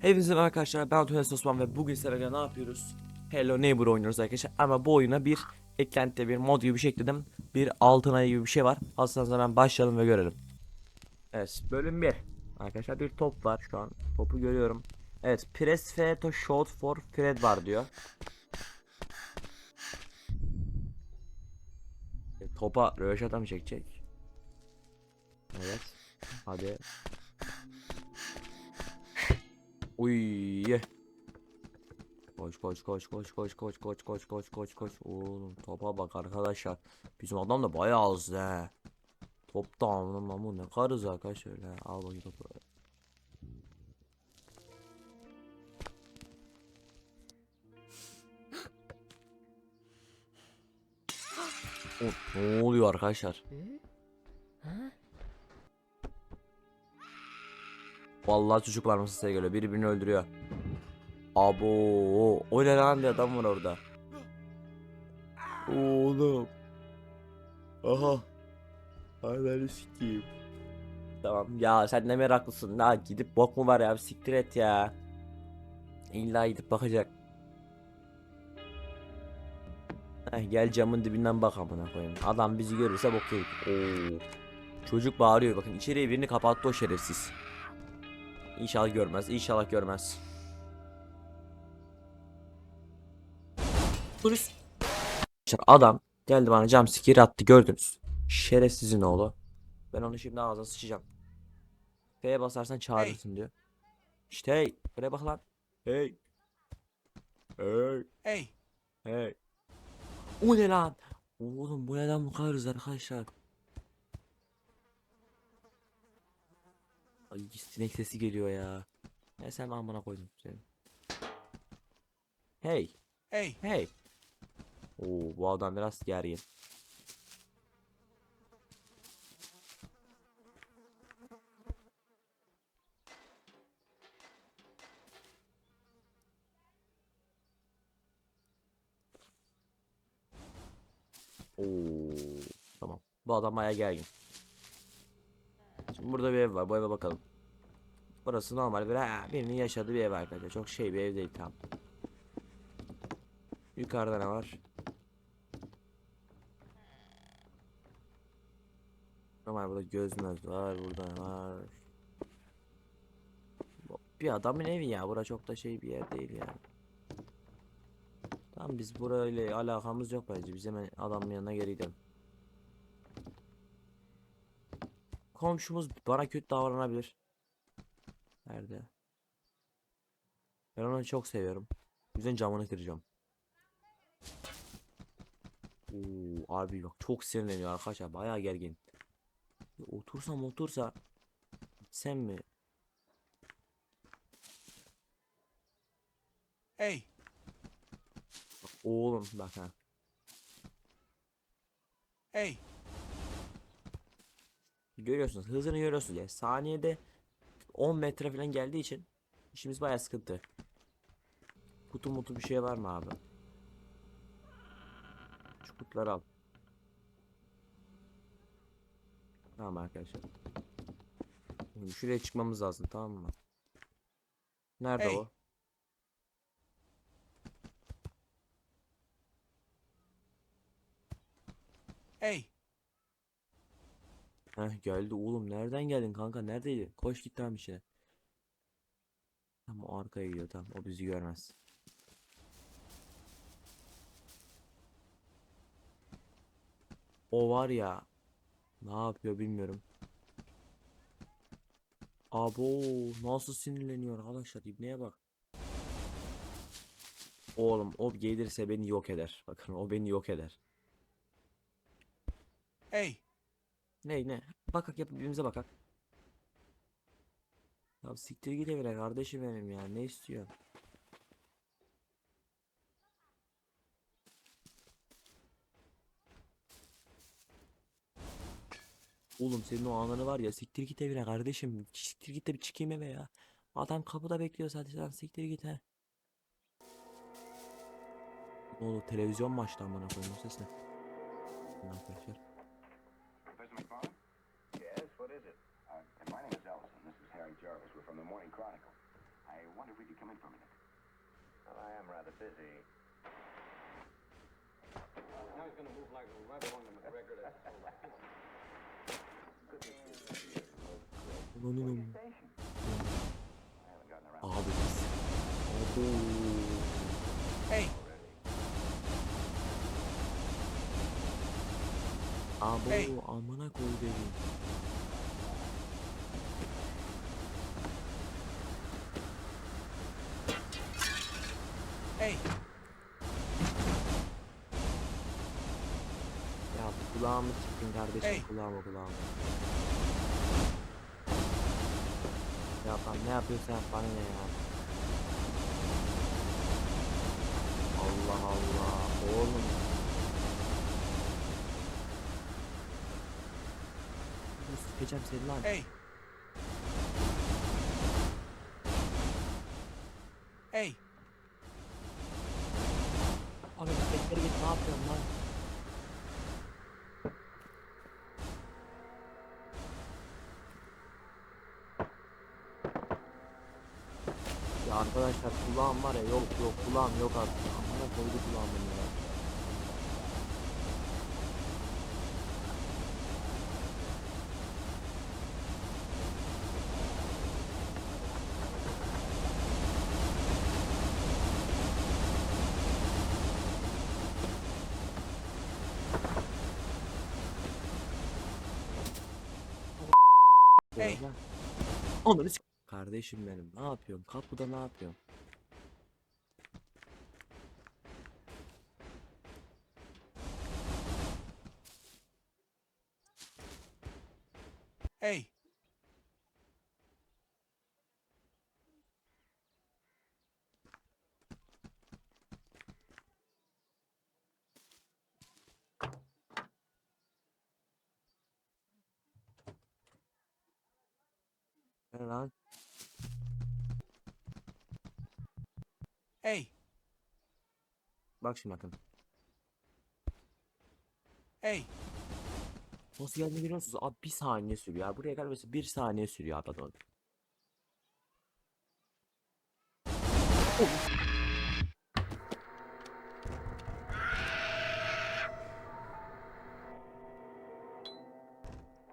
Hepinize merhaba arkadaşlar ben Tunes Osman ve bugün sizlerle ne yapıyoruz? Hello Neighbor oynuyoruz arkadaşlar ama bu oyuna bir eklenti bir mod gibi bir şey ekledim. Bir altın ayı gibi bir şey var. Hazırsanız hemen başlayalım ve görelim. Evet bölüm 1. Arkadaşlar bir top var şu an. Topu görüyorum. Evet press F to shoot for Fred var diyor. E, topa röveşata mı çekecek? Evet. Hadi. Uy. Koş koş koş koş koş koş koş koş koş koş koş. Oğlum topa bak arkadaşlar. Bizim adam da bayağı hızlı he. Top da amına bu ne karız arkadaşlar öyle. Al bakayım topu. O, ne oluyor arkadaşlar? Vallahi çocuklar mı size geliyor birbirini öldürüyor. Abo o ne lan bir adam var orada. Oğlum. Aha. Hayvanı sikeyim. Tamam ya sen ne meraklısın la gidip bok mu var ya siktir et ya. İlla gidip bakacak. Heh, gel camın dibinden bak amına koyayım. Adam bizi görürse bok yedik. Oo. Çocuk bağırıyor bakın içeriye birini kapattı o şerefsiz. İnşallah görmez. İnşallah görmez. Polis. Adam geldi bana cam sikir attı gördünüz. Şerefsizin oğlu. Ben onu şimdi ağzına sıçacağım. F'ye basarsan çağırırsın diyor. İşte hey. Buraya bak lan. Hey. Hey. Hey, Hey. O ne lan? Oğlum bu neden bu kadar hızlı arkadaşlar? Ay sinek sesi geliyor ya. Ne sen amına koydum seni. Hey. hey, Hey. Oo bu adam biraz gergin. Oo tamam. Bu adam bayağı gergin. Burada bir ev var. Bu eve bakalım. Burası normal bir ha, birinin yaşadığı bir ev arkadaşlar. Çok şey bir ev değil tam. Yukarıda ne var? Normal burada gözmez var. Burada ne var? Bir adamın evi ya. Bura çok da şey bir yer değil yani. Tamam biz burayla alakamız yok bence. Biz hemen adamın yanına geri gidelim. Komşumuz bana kötü davranabilir. Nerede? Ben onu çok seviyorum. O yüzden camını kıracağım. Oo, abi bak çok sinirleniyor arkadaşlar bayağı gergin. Ya Otursam otursa sen mi? hey, Bak, oğlum bak ha. hey, Görüyorsunuz hızını görüyorsunuz ya. Saniyede 10 metre falan geldiği için işimiz bayağı sıkıntı. Kutu mutu bir şey var mı abi? Şu kutuları al. Tamam arkadaşlar. Şimdi şuraya çıkmamız lazım tamam mı? Nerede Hey. o? hey, Heh geldi oğlum nereden geldin kanka neredeydi? Koş git tamam içine. Tamam o arkaya gidiyor tamam o bizi görmez. O var ya ne yapıyor bilmiyorum. Abo nasıl sinirleniyor arkadaşlar ibneye bak. Oğlum o gelirse beni yok eder. Bakın o beni yok eder. hey, Ne ne? Bakak yap birbirimize bakak. Ya siktir git evine kardeşim benim ya. Ne istiyor? Oğlum senin o ananı var ya siktir git evine kardeşim. Siktir git de bir çıkayım eve ya. Adam kapıda bekliyor sadece lan siktir git he. Ne oldu televizyon mu açtı amına koyayım ses ne? Arkadaşlar. Professor McFarland? Yes, what is it? Uh, my name is Ellison. This is Harry Jarvis. We're from the Morning Chronicle. I wonder if we could come in for a minute. Well, I am rather busy. Now he's gonna move like right along the McGregor. That's Ananım. Station. I haven't gotten around Abi biz. Abo. Hey, Abo Hey. amına koy dedi. hey, Ya bu kulağımı çıktın kardeşim Hey. kulağıma kulağıma. Ya lan ne yapıyorsan yap bana ne ya. Allah Allah oğlum. Sikeceğim seni lan. hey. Hey, Abi bekleri git ne yapıyorsun lan? Ya arkadaşlar kulağım var ya yok yok kulağım yok artık. Amına koydu kulağımın ya. Hey. Orada. Onları s- Kardeşim benim ne yapıyorsun? Kapıda ne yapıyorsun? hey, Ne lan? hey, Bak şimdi bakın. hey, Nasıl geldiğini görüyor musunuz? Abi bir saniye sürüyor ya. Buraya gelmesi bir saniye sürüyor abi adam.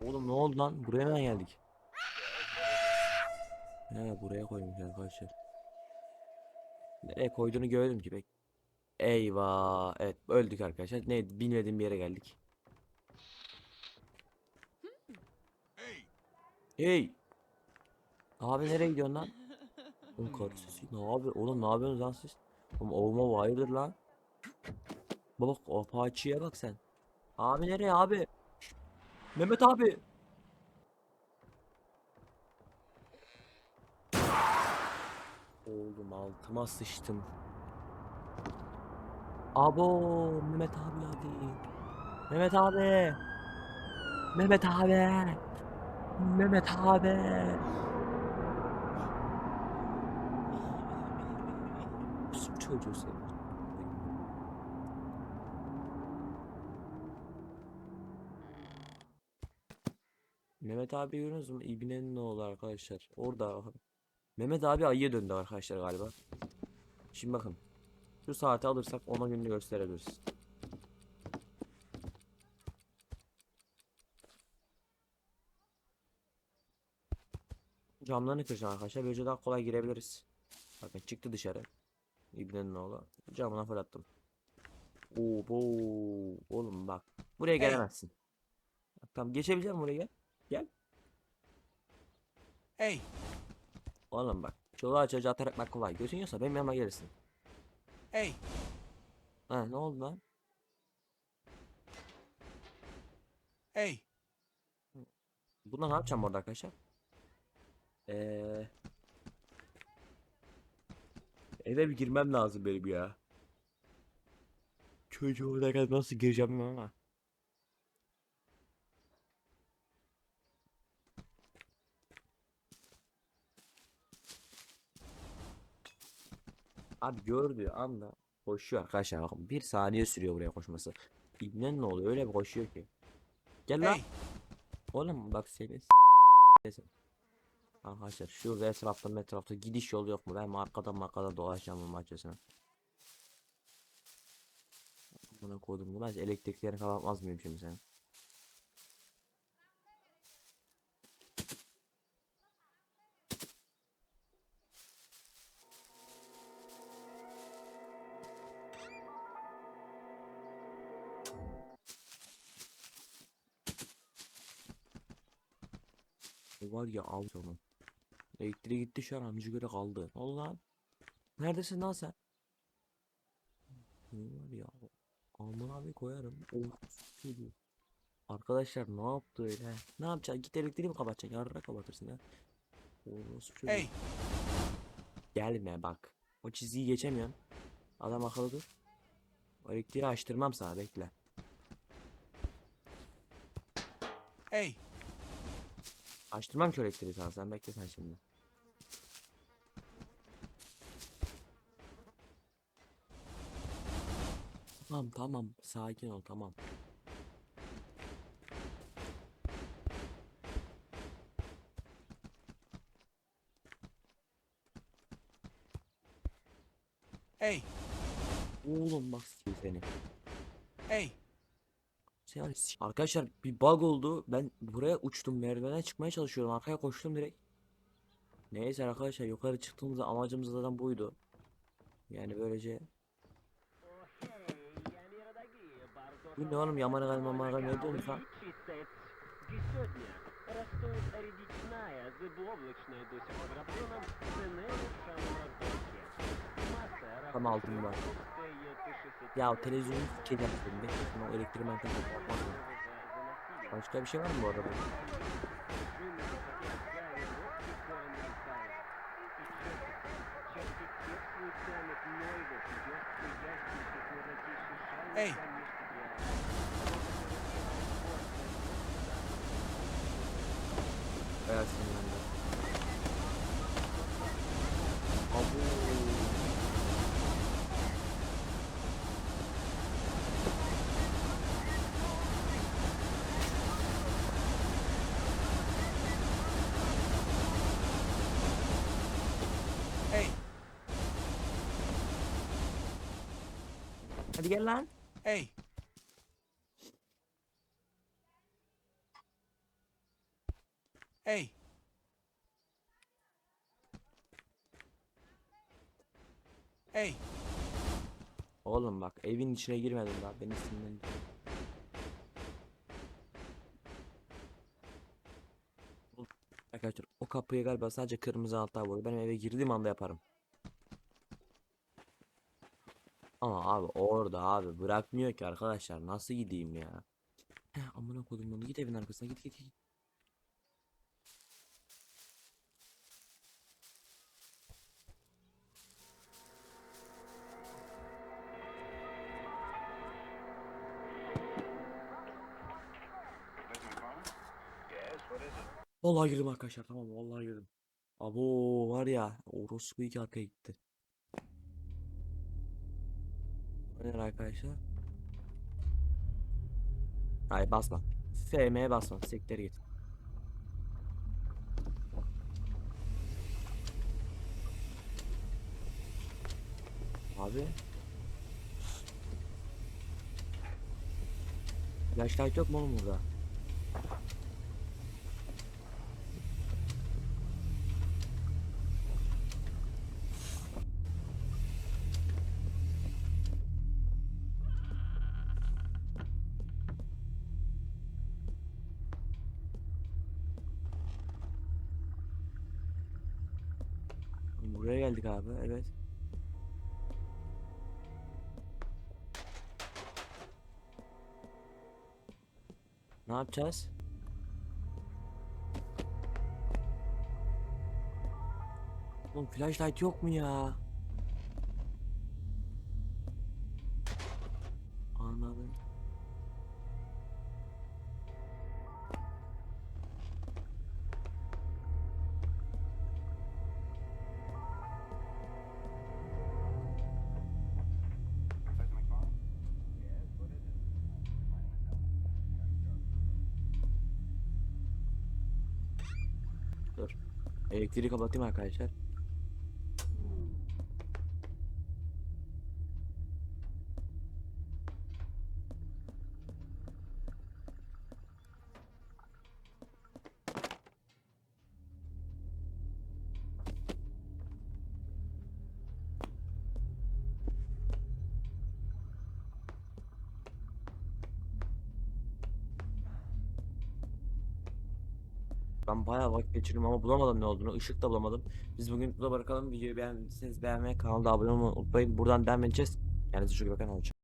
Oğlum ne oldu lan? Buraya mı geldik? He buraya koymuş arkadaşlar. Nereye koyduğunu gördüm ki pek. Eyvah. Evet öldük arkadaşlar. Ne bilmediğim bir yere geldik. hey. Abi nereye gidiyorsun lan? Oğlum karı sesi ne abi? Oğlum ne yapıyorsunuz lan siz? Oğlum olma hayırdır lan? Bak Apache'ye bak sen. Abi nereye abi? Mehmet abi. Oğlum altıma sıçtım. Abo Mehmet abi hadi. Mehmet abi. Mehmet abi. Mehmet abi. Bizim çocuğu senin. Mehmet abi görüyorsunuz mu? İbnenin ne oldu arkadaşlar? Orada. Mehmet abi ayıya döndü arkadaşlar galiba. Şimdi bakın. Şu saati alırsak ona gününü gösterebiliriz. Camlarını kıracağım arkadaşlar. Böylece daha kolay girebiliriz. Bakın çıktı dışarı. İbnenin oğlu. Camına fırlattım. Oo, bo, oğlum bak. Buraya gelemezsin. Bak, tamam geçebileceğim buraya gel. Gel. Hey, Oğlum bak. Çoluğa çocuğa atarak kolay. Gözün yoksa benim yanıma gelirsin. Hey, Ha ne oldu lan? hey, Bundan ne yapacağım orada arkadaşlar? Eee... Eve bir girmem lazım benim ya. Çocuğu oraya kadar nasıl gireceğim ama. Abi gördüğü anda koşuyor arkadaşlar bakın bir saniye sürüyor buraya koşması. İbnen ne oluyor öyle bir koşuyor ki. Gel lan. hey, Oğlum bak seni Arkadaşlar şu etrafta metrafta gidiş yolu yok mu? Ben markadan markadan dolaşacağım bu maççasına. Buna koydum bu. Ben elektriklerini kapatmaz mıyım şimdi sen? Var ya al onu. Elektriği gitti şu an amca göre kaldı. Lan? Neredesin lan sen? Ne var ya? Aman abi koyarım. Geliyor. Arkadaşlar ne yaptı öyle? Ne yapacaksın? Git elektriği mi kapatacaksın? Yarra kapatırsın ya. Orası çocuğu. Hey, Gelme bak. O çizgiyi geçemiyorsun. Adam akıllı dur. O elektriği açtırmam sana bekle. hey, Açtırmam ki elektriği sana sen bekle sen şimdi. Tamam tamam sakin ol tamam. hey, Oğlum bak seni. hey, olması. Arkadaşlar bir bug oldu. Ben buraya uçtum. Merdivenden çıkmaya çalışıyorum. Arkaya koştum direkt. Neyse arkadaşlar yukarı çıktığımızda amacımız zaten buydu. Yani böylece. Bu ne oğlum yamanı galiba mamana ne oldu lan? Tam altın var. Ya televizyonu sikeceğim senin. Bekle şimdi o elektriği ben kapatmaz mı? Başka bir şey var mı bu arada? Эй! Evet sinirlendi. Abu. hey, Hadi gel lan. hey, hey, hey, Oğlum bak evin içine girmedim daha beni sinirlendi. Arkadaşlar o kapıyı galiba sadece kırmızı anahtar vuruyor. Benim eve girdiğim anda yaparım. Ama abi orada abi bırakmıyor ki arkadaşlar nasıl gideyim ya. Heh, amına koydum onu git evin arkasına git git git. Vallahi girdim arkadaşlar tamam vallahi girdim. Abo var ya orospu iki arkaya gitti. Öyle arkadaşlar. Hayır basma. FM'ye basma. Siktir git. Abi. Flashlight yok mu oğlum burada? Buraya geldik abi evet. Ne yapacağız? Oğlum flashlight yok mu ya? Elektriği kapatayım arkadaşlar. Ben bayağı vakit geçirdim ama bulamadım ne olduğunu. Işık da bulamadım. Biz bugün burada bırakalım. Videoyu beğendiyseniz beğenmeyi, kanalda abone olmayı unutmayın. Buradan devam edeceğiz. Kendinize çok iyi bakın. Hoşçakalın.